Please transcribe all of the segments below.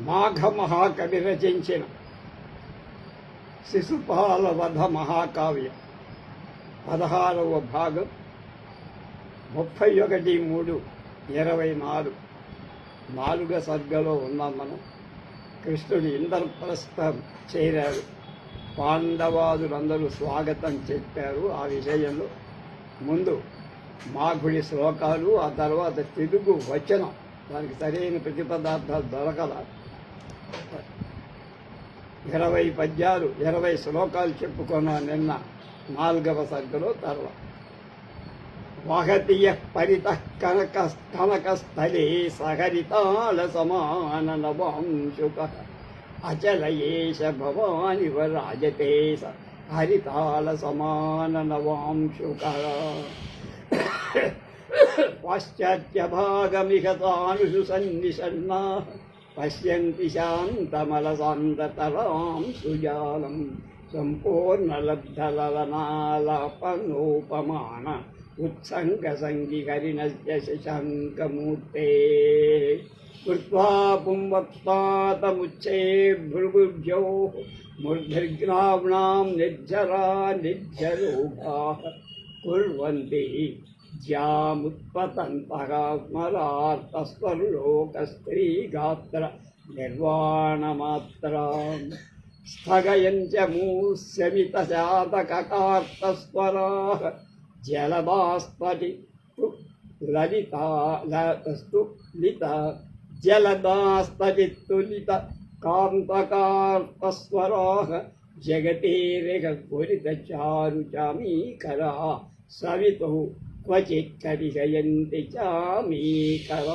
మాఘ మహాకవి రచించిన శిశుపాల వధ మహాకావ్యం పదహారవ భాగం ముప్పై ఒకటి మూడు ఇరవై నాలుగు. నాలుగ సర్గలో ఉన్నాం మనం. కృష్ణుడు ఇంద్రప్రస్థం చేరారు పాండవాదులందరూ స్వాగతం చెప్పారు ఆ విషయంలో. ముందు మాఘుడి శ్లోకాలు ఆ తర్వాత తెలుగు వచనం. దానికి సరైన ప్రతిపదార్థాలు దొరకదా ఇరవై పద్యాలు ఇరవై శ్లోకాలు చెప్పుకున్నా నిన్న నాలుగవ సర్గలో తర్వాత. వహతీయ పరిత కనక కనకస్థలే సహరితాల సమాన నవాంశుక అచలయేష భవాని రాజతే స సమాన నవాంశుక పాశ్చాత్యభాగమిహ తానుషు సన్నిషన్నా పశ్యంతి శాంతమలసాంతతరాం సుజాలం సంపూర్ణలబ్ధలనాలపనోపమాన ఉత్సంగ సంగిహరిణస్య శశాంకమూర్తే కృత్వా పుంవత్పాతముచ్చే భృగుభ్యో మూర్ధిర్గ్రామ్ణాం నిర్జరా నిర్జరోగా ज्यामुत्पतन्तकात्मलार्थस्वलोकस्त्रीगात्र निर्वाणमात्रां स्थगयञ्च मूर्शमितजातककार्तस्वराः जलबास्पटि ललिता लस्तुलिता जलदास्तटितुलित कान्तकार्तस्वराः जगतेरगपुरितचारुचामीकरा सवितुः क्वचित् करिषयन्ति चामीकराः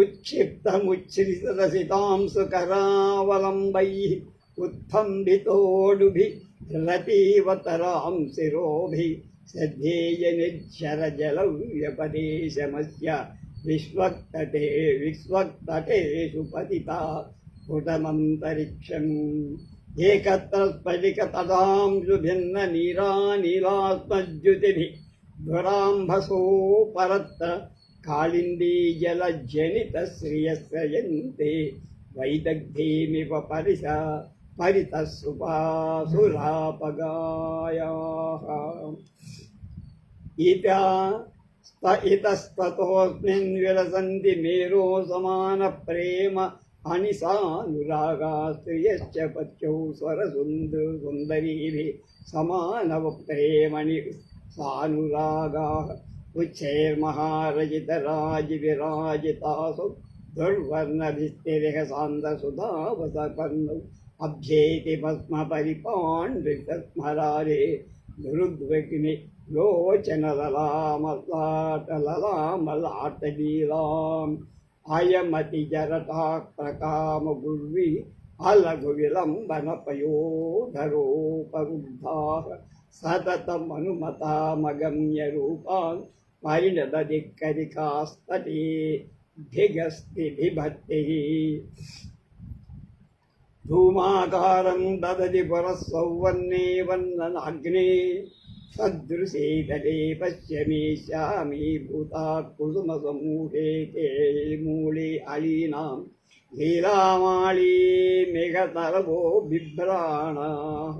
उच्छिप्तमुच्छ्रितरसितां सुकरावलम्बैः उत्थम्बितोडुभिः रतीवतरां शिरोभिः सद्धेयनिच्छरजलव्यपदेशमस्य विश्वक्तटे विश्वक्तटेषु पतिता स्फुटमन्तरिक्षम् एकत्र स्फटिकतटांशु भिन्न नीरानीलात्मज्युतिभिः धुराम्भसो परत्र कालिन्दीजलजनितश्रियस्रयन्ते वैदग्धीमिव परिस परितः सुपासुरापगायाः इता स्त इतस्ततोऽस्मिन् विलसन्ति मेरो समानप्रेम अनिसानुरागा स्त्रियश्च पत्यौ स्वरसुन्दर सुन्दरीभिः समानवप्रेमणि सानुरागाः उच्चैर्महारजितराजिविराजितासु दुर्वर्णभिस्तिरिह सान्दसुधावसपन्नौ अभ्येति भस्मपरिपाण्डितस्मरारे दुरुद्वग्नि लोचनललामलाटललामलाटलीलाम् अयमतिजरता प्रकामगुर्वी अलघुविलम्बनपयोधरोपरुद्धाः सततमनुमतामगम्यरूपान् परिणदधिक्करिकास्तटे धिगस्ति बिभत्तिः धूमाकारं ददति पुरः सौवर्णे वन्ननाग्ने सदृशेतले पश्यमेष्यामि भूता कुसुमसमूहे के मूले अलीनां लीलामाळी मेघतरवो बिभ्राणाः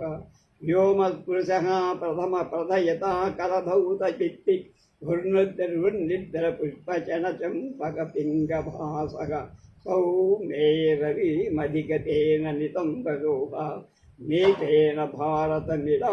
व्योमस्पृशः प्रथमप्रथयता करधौतचित्ति घूर्णुद्रपुष्पचनचम्पकपिङ्गभासः सौमेरविमधिगतेन नितम्बशोभा मेघेन भारतमिला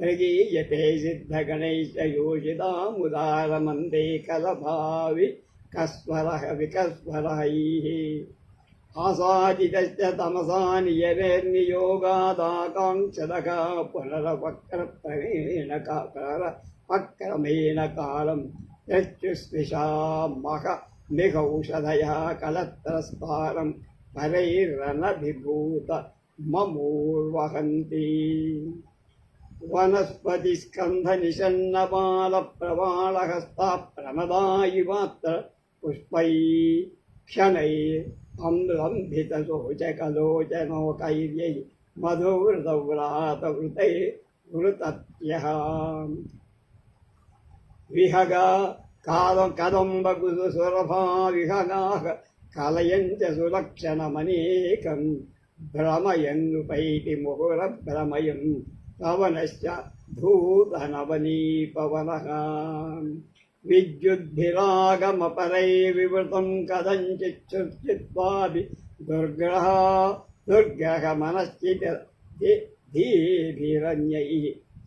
प्रगीयते सिद्धगणैश्च योषिता मुदारमन्दे कलभावि कस्वरः विकस्वरैः आसादितश्च तमसा नियरेर्नियोगादाकाङ्क्षदः पुनरवक्रमेण पुनरवक्रमेण कालं यच्चुस्विषामः निघौषधयः कलत्रस्तारं परैरनभिभूत ममूर्वहन्ति वनस्पतिस्कन्धनिषन्नपालप्रवालहस्ताप्रमदायिवात्र पुष्पै क्षणै अम्लम्भितशोचकलोचनोकैर्यै मधुव्रतव्रातवृतै वृतत्यः विहगा काल कदम्बकुसुरभा विहगाः कलयञ्च सुलक्षणमनेकं भ्रमयन्नुपैति मुहुरभ्रमयम् పవనశ్చ భూతనవనీపవనః విద్యుద్భిరాగమపరై వివృతం కదంచిచ్చుత్వాభి దుర్గ్రహ దుర్గ్రహ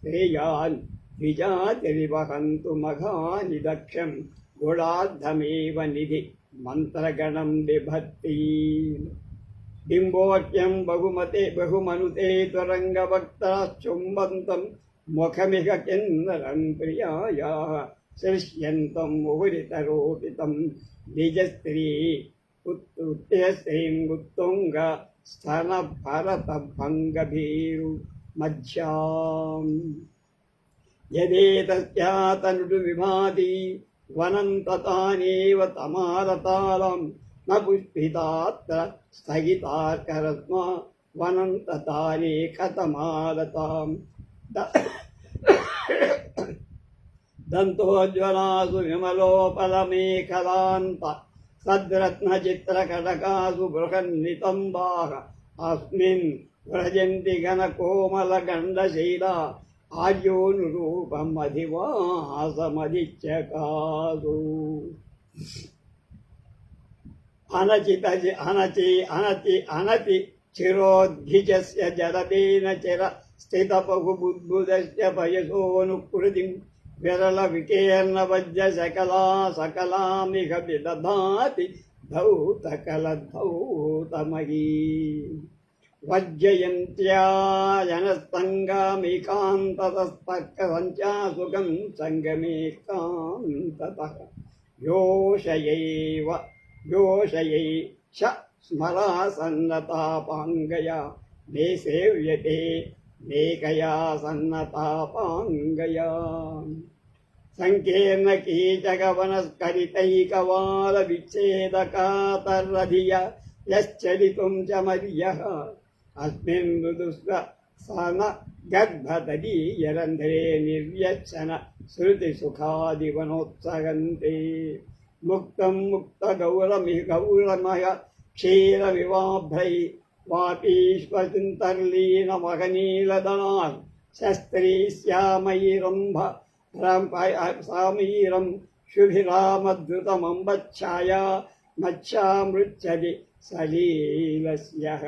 శ్రేయాన్ ద్విజాతిరివహन्तु మఘాని దక్షం గుడార్థమేవ నిధి మంత్రగణం విభత్తి బింబోక్యం బహుమతే బహుమనుతే త్వరంగవక్తాశ్చుంబంతం ముఖమిహ కిన్నరం ప్రియాయా శిష్యంతం ముహురితరోపితం నిజస్త్రీ ఉత్తేస్త్రీం ఉత్తుంగ స్థన భరత భంగభీరు మధ్యాం యదేతస్యాతనుడు విభాతి వనంతతానేవ తమారతాళం న స్థగితాకరత్మ స్థగితార్కరత్మా వనంతతానే కథమాలతాం దంతోజ్వలాసు విమలోపలమేఖలాంత సద్రత్నచిత్రకటకాసు బృహన్నితంబాః అస్మిన్ వ్రజంతి గణకోమలగండశైలా ఆర్యోనురూపమధివాసమదిత్యకాదు అనచిత అనచి అనతి అనతి చిరోద్ఘిజస్య జలదేన చిర స్థిత బహుబుద్భుదస్య పయసోనుకృతిం విరల వికీర్ణ వజ్ర సకలా సకలామిహ విదధాతి ధౌతకల ధౌతమయీ वज्रयन्त्यायनस्तङ्गामिकान्ततस्तर्कसञ्चासुखं सङ्गमेकान्ततः योषयैव योषयै च स्मरासन्नतापाङ्गया मे सेव्यते मेकया सन्नतापाङ्गया सङ्कीर्णकीचकवनस्करितैकवालविच्छेदकातर्रधिय यश्चलितुं च मर्यः अस्मिन् मृदुस्व सन गर्भदलीयरन्ध्रे निर्यच्छन श्रुतिसुखादिवनोत्सगन्ते ముక్తం ముక్త గౌరమి గౌరమయ క్షీర వివాభ్రై వాటీశ్వచింతర్లీన మహనీలదనాల్ శస్త్రీ శ్యామయీరంభ సామయీరం శుభిరామద్రుతమంబఛాయా మచ్చామృచ్చది సలీలస్య.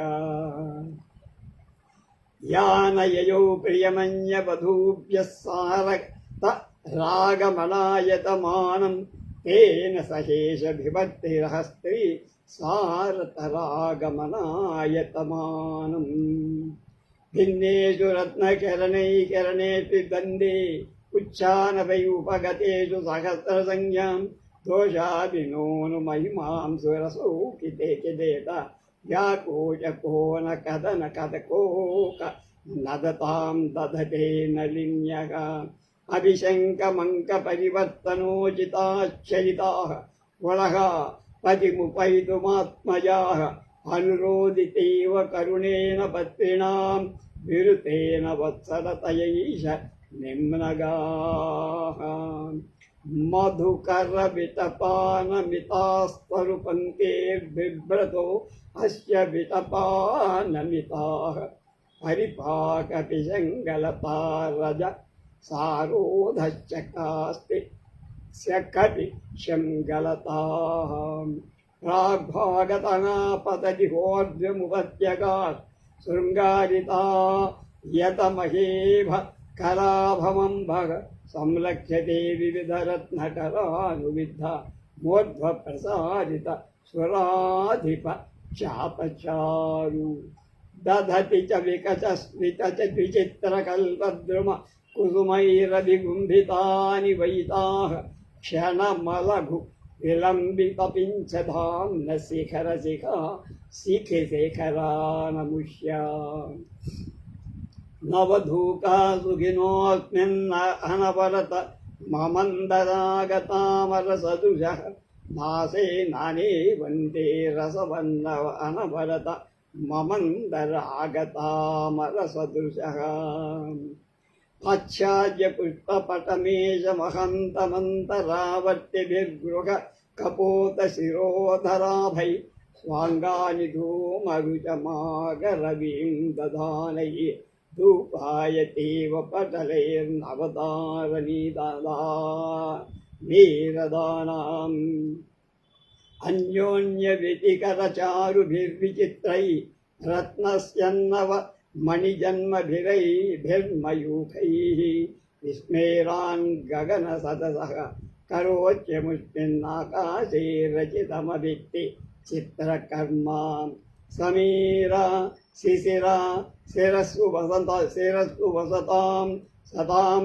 యానయయౌ ప్రియమన్యవధూభ్య సారక్త రాగమలాయతమానం తేన సహేషభిభక్తిరహస్త్రీ సారతరాగమనాయతమానం భిన్నేషు రత్నకరణైకరణేపి దందే ఉచ్చానపై ఉపగతేషు సహస్రసంజ్ఞాం దోషాభినోను మహిమాం సురసౌకితేత వ్యాకూచకోన కథన కథకోక నదతాం దధతే నలిన్యగా अभिशङ्कमङ्कपरिवर्तनोचिताश्चरिताः पुनः पतिमुपैतुमात्मजाः अनुरोदितैव करुणेन पत्रिणां विरुतेन वत्सरतयैष निम्नगाः मधुकरवितपानमितास्वरुपङ्केर्बिभ्रतो अस्य वितपानमिताः परिपाकपिशङ्गलतारज सारोधश्चकास्तिष्यकरिष्यं गलताम् प्राग्भागतनापतजिहोर्जमुपत्यका शृङ्गारिता यतमहेभ संलक्ष्यते विविधरत्नकलानुविद्ध मोध्वप्रसारित सुराधिप चापचारु। दधति च विकचस्मित च कुसुमैरविगुम्भितानि वैताः क्षणमलघु विलम्बितपिञ्चधाम्न शिखरशिखा शिखिशिखरानमुष्या नवधूका सुखिनोऽस्मिन्न अनवरत ममन्दरागतामरसदुषः नासे नानेवन्ते रसवन्नव अनवरत ममन्दरागतामरसदृशः వందే రసవన్నవ అనవరత మమందరాగతామరసదృశ ఆచ్ఛాద్య పుష్పపటమేషమహంతమంతరావర్తిభిర్గృహ కపోత శిరోధరాభై స్వాంగాని ధూమరుచమాగరవీం దధానై ధూపాయతీవ పటలైర్నవతారణీదాదా వీరదానాం అన్యోన్యవ్యతికరచారుభిర్విచిత్రై రత్నస్యన్నవ మణిజన్మభిరైభిర్మయూఖైः విస్మేరాన్ గగన సదసః కరోత్యముష్మిన్నాకాశే రచితమభిక్తి చిత్రకర్మా సమీర శిశిర శిరస్సు వసంత శిరస్సు వసతాం సతాం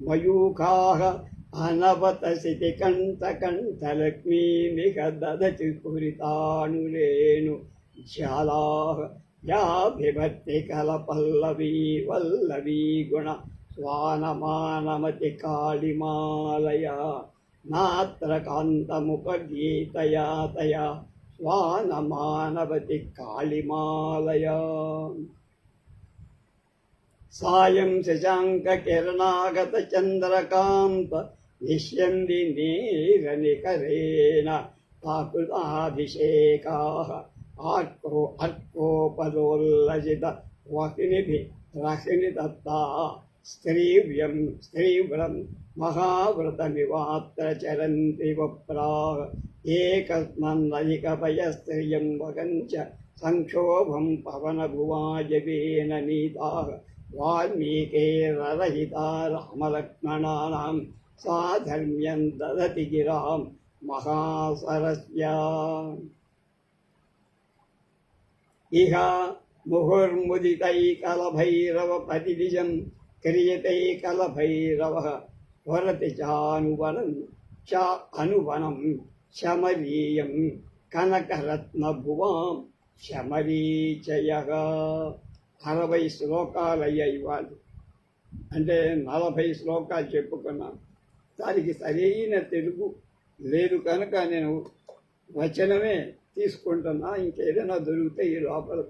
మయూఖాహ అనవత తామపి సమాధిభృశో నిరుద్ధో నిరోద్ధుం మరకతమయమేదినీషు భానోస్పరుభితపాంతరపాదిను మయూఖాः అనవతసితి కంఠకంఠలక్ష్మీమిక యా బిభర్తి కలపల్లవీ వల్లవీ గుణ స్వానమానమతి కాళిమాలయ నాత్ర కాంతముపగీతయా తయా స్వానమానవతి కాళిమాలయ సాయం శశాంక కిరణాగత చంద్రకాంత నిశ్యంది నీరనికరేణ పాకృతాభిషేకా ఆర్కో అర్కోపలోల్లసిత వహినిభి రహిని దత్తా స్త్రీవ్యం స్త్రీవ్రం మహావ్రతమివాత్ర చరంతి వప్రా ఏకస్మన్నధికపయస్త్రియం వగంచ సంక్షోభం పవనభువాజవేన నీతా వాల్మీకేరరహితా రామలక్ష్మణానాం సాధర్మ్యం దదతి గిరాం మహాసరస్యా ఇహ ముహుర్ముదితైకలభైరవపతిదిశం క్రియతైకలభైరవः స్వరతి చానువనం చ అనువనం శమరీయం కనకరత్నభువాం శమరీచయ అరవై శ్లోకాలు అయ్యాయి వాళ్ళు అంటే నలభై శ్లోకాలు చెప్పుకున్నాను. దానికి సరైన తెలుగు లేదు కనుక నేను వచనమే తీసుకుంటున్నా. ఇంకేదైనా దొరికితే ఈ లోపల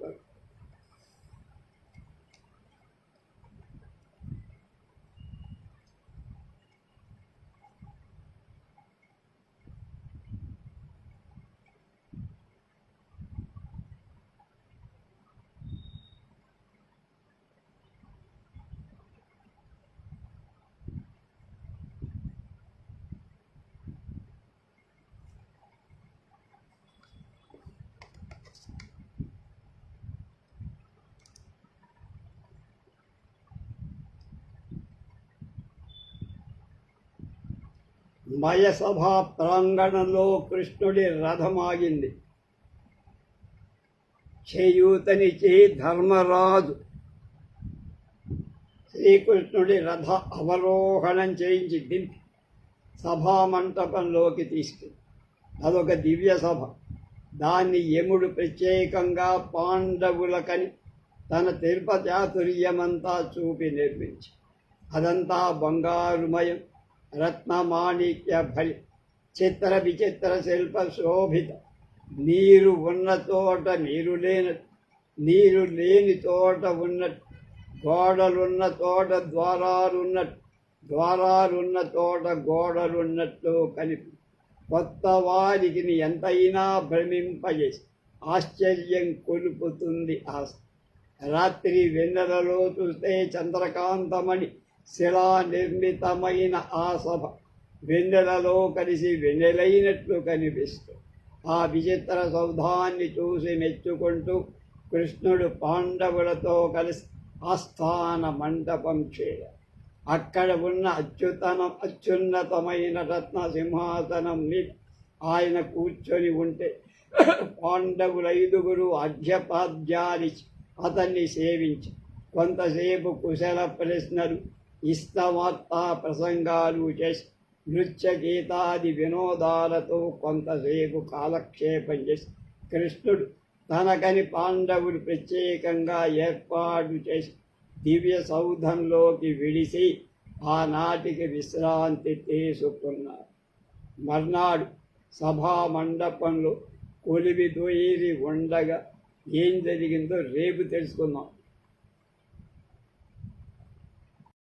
మయసభా ప్రాంగణంలో కృష్ణుడి రథమాగింది. చేయూతనిచి ధర్మరాజు శ్రీకృష్ణుడి రథ అవరోహణం చేయించి దింపి సభా మంటపంలోకి అదొక దివ్య సభ. దాన్ని యముడు ప్రత్యేకంగా పాండవులకని తన తిరుపచాతుర్యమంతా చూపి నిర్మించి అదంతా బంగారుమయం రత్నమాణిక్య భరి చిత్ర విచిత్ర శిల్ప శోభిత. నీరు ఉన్న తోట నీరు లేనట్టు నీరు లేని తోట ఉన్నట్టు. గోడలున్న తోట ద్వారాలున్నట్టు. ద్వారాలున్న తోట గోడలున్నట్లు కనిపి కొత్త వారికి ఎంతైనా భ్రమింపజేసి ఆశ్చర్యం కొలుపుతుంది ఆ రాత్రి వెన్నెలలో చూస్తే చంద్రకాంతమణి శిలా నిర్మితమైన ఆ సభ వెన్నెలలో కలిసి వెన్నెలైనట్లు కనిపిస్తూ ఆ విచిత్ర సౌధాన్ని చూసి మెచ్చుకుంటూ కృష్ణుడు పాండవులతో కలిసి ఆస్థాన మండపం చేయ అక్కడ ఉన్న అత్యుతనం అత్యున్నతమైన రత్న సింహాసనం ఆయన కూర్చొని ఉంటే పాండవుల ఐదుగురు అర్ఘ్యపాద్యాలిచి అతన్ని సేవించి కొంతసేపు కుశల ప్రశ్నలు ఇష్టవార్తా ప్రసంగాలు చేసి నృత్య గీతాది వినోదాలతో కొంతసేపు కాలక్షేపం చేసి కృష్ణుడు తనకని పాండవుడు ప్రత్యేకంగా ఏర్పాటు చేసి దివ్య సౌధంలోకి విడిసి ఆనాటికి విశ్రాంతి తీసుకున్నారు మర్నాడు సభా మండపంలో కొలివి దొయిరి ఉండగా ఏం జరిగిందో రేపు తెలుసుకుందాం.